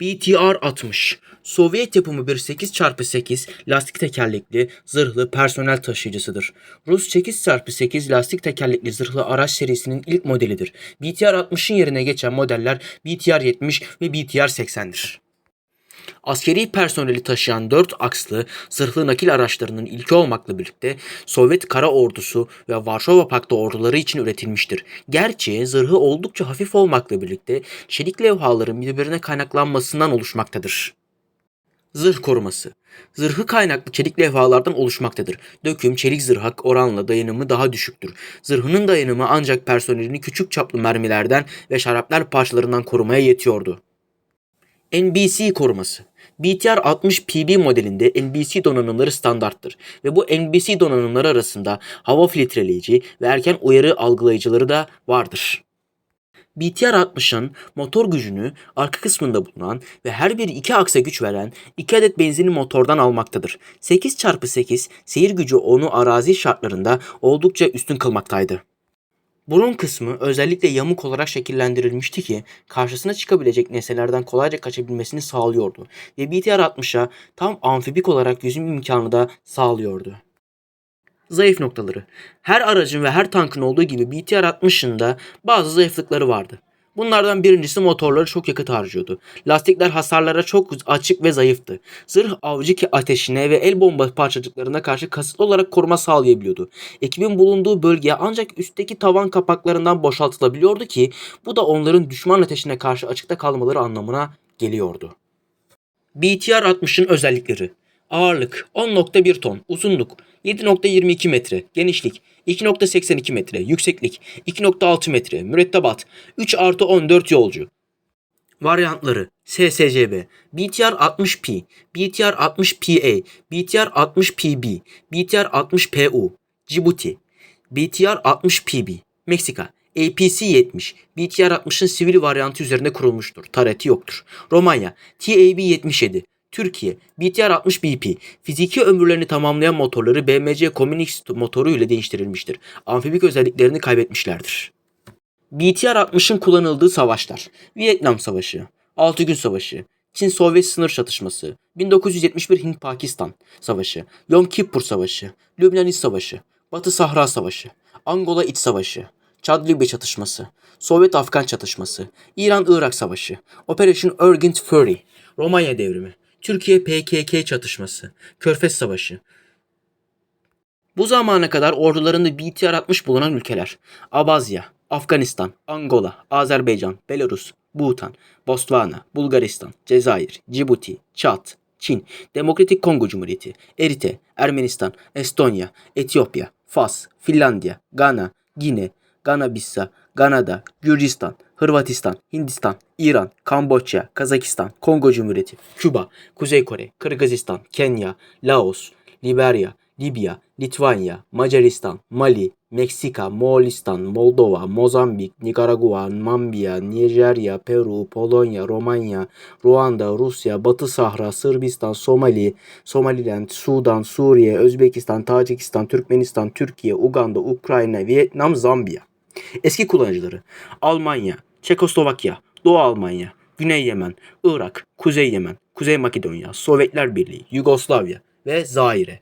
BTR-60 Sovyet yapımı bir 8x8 lastik tekerlekli zırhlı personel taşıyıcısıdır. Rus 8x8 lastik tekerlekli zırhlı araç serisinin ilk modelidir. BTR-60'ın yerine geçen modeller BTR-70 ve BTR-80'dir. Askeri personeli taşıyan 4 akslı zırhlı nakil araçlarının ilki olmakla birlikte Sovyet Kara Ordusu ve Varşova Paktı orduları için üretilmiştir. Gerçi zırhı oldukça hafif olmakla birlikte çelik levhaların birbirine kaynaklanmasından oluşmaktadır. Zırh koruması Zırhı kaynaklı çelik levhalardan oluşmaktadır. Döküm çelik zırha oranla dayanımı daha düşüktür. Zırhının dayanımı ancak personelini küçük çaplı mermilerden ve şaraplar parçalarından korumaya yetiyordu. NBC koruması. BTR-60 PB modelinde NBC donanımları standarttır ve bu NBC donanımları arasında hava filtreleyici ve erken uyarı algılayıcıları da vardır. BTR-60'ın motor gücünü arka kısmında bulunan ve her biri 2 aksa güç veren 2 adet benzinli motordan almaktadır. 8x8 seyir gücü onu arazi şartlarında oldukça üstün kılmaktaydı. Burun kısmı özellikle yamuk olarak şekillendirilmişti ki karşısına çıkabilecek nesnelerden kolayca kaçabilmesini sağlıyordu ve BTR-60'a tam amfibik olarak yüzüm imkanı da sağlıyordu. Zayıf noktaları. Her aracın ve her tankın olduğu gibi BTR-60'ın da bazı zayıflıkları vardı. Bunlardan birincisi motorları çok yakıt harcıyordu. Lastikler hasarlara çok açık ve zayıftı. Zırh avcı ki ateşine ve el bomba parçacıklarına karşı kasıtlı olarak koruma sağlayabiliyordu. Ekibin bulunduğu bölgeye ancak üstteki tavan kapaklarından boşaltılabiliyordu ki bu da onların düşman ateşine karşı açıkta kalmaları anlamına geliyordu. BTR-60'ın özellikleri Ağırlık 10.1 ton, uzunluk 7.22 metre, genişlik 2.82 metre, yükseklik 2.6 metre, mürettebat 3 artı 14 yolcu. Varyantları SSCB, BTR-60P, BTR-60PA, BTR-60PB, BTR-60PU, Djibouti, BTR-60PB, Meksika, APC-70, BTR-60'ın sivil varyantı üzerinde kurulmuştur. Tareti yoktur. Romanya, TAB-77, Türkiye, BTR-60 BP, fiziki ömürlerini tamamlayan motorları BMC Communix motoru ile değiştirilmiştir. Amfibik özelliklerini kaybetmişlerdir. BTR-60'ın kullanıldığı savaşlar. Vietnam Savaşı, 6 Gün Savaşı, Çin-Sovyet sınır çatışması, 1971 Hint-Pakistan Savaşı, Yom Kippur Savaşı, Lübnan Savaşı, Batı Sahra Savaşı, Angola İç Savaşı, Çad-Libya çatışması, Sovyet-Afgan çatışması, İran-Irak Savaşı, Operation Urgent Fury, Romanya devrimi, Türkiye PKK çatışması, Körfez Savaşı. Bu zamana kadar ordularında BTR-60 bulunan ülkeler. Abazya, Afganistan, Angola, Azerbaycan, Belarus, Bhutan, Botswana, Bulgaristan, Cezayir, Cibuti, Çat, Çin, Demokratik Kongo Cumhuriyeti, Erite, Ermenistan, Estonya, Etiyopya, Fas, Finlandiya, Gana, Gine, Gana-Bissa, Ganada, Gürcistan, Hırvatistan, Hindistan, İran, Kamboçya, Kazakistan, Kongo Cumhuriyeti, Küba, Kuzey Kore, Kırgızistan, Kenya, Laos, Liberya, Libya, Litvanya, Macaristan, Mali, Meksika, Moğolistan, Moldova, Mozambik, Nikaragua, Namibya, Nijerya, Peru, Polonya, Romanya, Ruanda, Rusya, Batı Sahra, Sırbistan, Somali, Somaliland, Sudan, Suriye, Özbekistan, Tacikistan, Türkmenistan, Türkiye, Uganda, Ukrayna, Vietnam, Zambiya. Eski kullanıcıları Almanya, Çekoslovakya, Doğu Almanya, Güney Yemen, Irak, Kuzey Yemen, Kuzey Makedonya, Sovyetler Birliği, Yugoslavya ve Zaire.